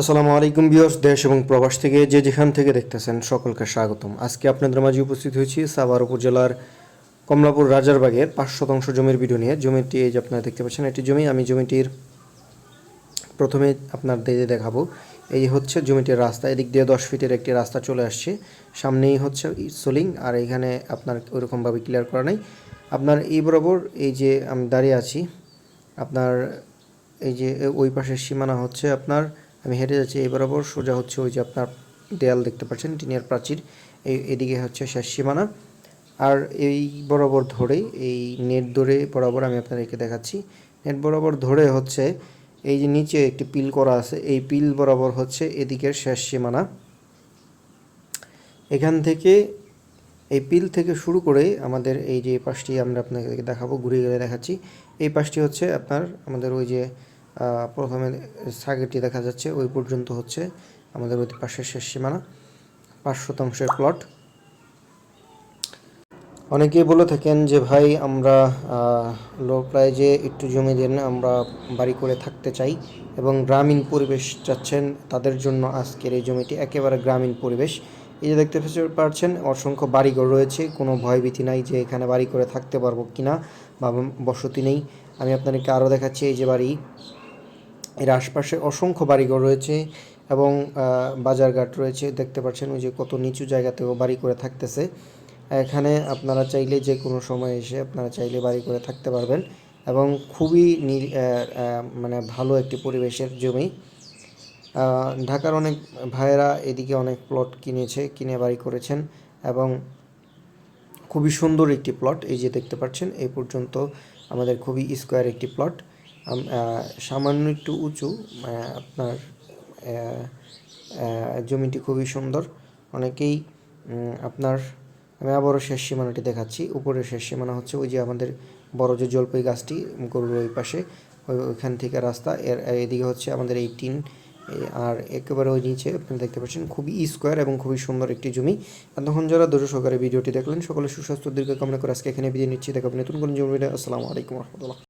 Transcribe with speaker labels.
Speaker 1: আসসালামু আলাইকুম বিয়স দেশ এবং প্রবাস থেকে যে যেখান থেকে দেখতেছেন সকলকে স্বাগতম। আজকে আপনাদের মাঝে উপস্থিত হয়েছি সাভার উপজেলার কমলাপুর রাজারবাগের পাঁচ শতাংশ জমির ভিডিও নিয়ে। জমিটি এই যে আপনারা দেখতে পাচ্ছেন, এটি জমি। আমি জমিটির প্রথমে আপনার দিয়ে দেখাবো। এই হচ্ছে জমিটির রাস্তা। এদিক দিয়ে দশ ফিটের একটি রাস্তা চলে আসছে। সামনেই হচ্ছে সোলিং, আর এখানে আপনার ওইরকমভাবে ক্লিয়ার করা নাই। আপনার এই বরাবর এই যে আমি দাঁড়িয়ে আছি, আপনার এই যে ওই পাশের সীমানা হচ্ছে আপনার আমি হেঁটে যাচ্ছি, এই বরাবর সোজা হচ্ছে ওই যে আপনার দেয়াল দেখতে পাচ্ছেন, টিনের প্রাচীর। এই এদিকে হচ্ছে শেষ সীমানা। আর এই বরাবর ধরেই, এই নেট ধরে বরাবর আমি আপনাদেরকে দেখাচ্ছি। নেট বরাবর ধরে হচ্ছে এই যে নিচে একটি পিল করা আছে, এই পিল বরাবর হচ্ছে এদিকের শেষ সীমানা। এখান থেকে এই পিল থেকে শুরু করে আমাদের এই যে পাশটি আমরা আপনাকে দেখাবো ঘুরে গেলে দেখাচ্ছি। এই পাশটি হচ্ছে আপনার আমাদের ওই যে প্রথমে সাগেরটি দেখা যাচ্ছে, ওই পর্যন্ত হচ্ছে আমাদের ওই পাশের শেষ সীমানা, পাঁচ শতাংশের প্লট অনেকেই বলে থাকেন যে, ভাই, আমরা লো প্রাইজে একটু জমি দেন, আমরা বাড়ি করে থাকতে চাই এবং গ্রামীণ পরিবেশ চাচ্ছেন, তাদের জন্য আজকের এই জমিটি একেবারে গ্রামীণ পরিবেশ। এই যে দেখতে পাচ্ছ- পাচ্ছেন, অসংখ্য বাড়িঘর রয়েছে, কোনো ভয়ভীতি নাই যে, এখানে বাড়ি করে থাকতে পারব কিনা বা বসতি নেই। আমি আপনাদেরকে আরও দেখাচ্ছি, এই যে বাড়ি এর আশপাশে অসংখ্য বাড়িঘর রয়েছে এবং বাজারঘাট রয়েছে। দেখতে পাচ্ছেন ওই যে কত নিচু জায়গাতেও বাড়ি করে থাকতেছে। এখানে আপনারা চাইলে যে কোনো সময় এসে আপনারা চাইলে বাড়ি করে থাকতে পারবেন এবং খুবই মানে ভালো একটি পরিবেশের জমি। ঢাকার অনেক ভাইয়েরা এদিকে অনেক প্লট কিনেছে, কিনে বাড়ি করেছেন এবং খুবই সুন্দর একটি প্লট এই যে দেখতে পাচ্ছেন এই পর্যন্ত আমাদের খুবই স্কোয়ার একটি প্লট সামান্য একটু উঁচু আপনার আহ, আহ, জমিটি খুবই সুন্দর। অনেকেই আপনার আমি আবারও শেষ সীমানাটি দেখাচ্ছি। উপরের শেষ সীমানা হচ্ছে ওই যে আমাদের বড় যে জলপাই গাছটি গরুর ওই পাশে ওই ওইখান থেকে রাস্তা। এর এদিকে হচ্ছে আমাদের এই টিন আর একেবারে ওই নিচে আপনি দেখতে পাচ্ছেন খুবই স্কোয়ার এবং খুবই সুন্দর একটি জমি। এতক্ষণ যারা ধৈর্য সহকারে ভিডিওটি দেখলেন সকলে সুস্বাস্থ্য দীর্ঘ কামনা করে আজকে এখানে বিদায় নিচ্ছি। দেখাবেন নতুন কোনো জমি আসসালামু আলাইকুম রহমতুল্লাহ।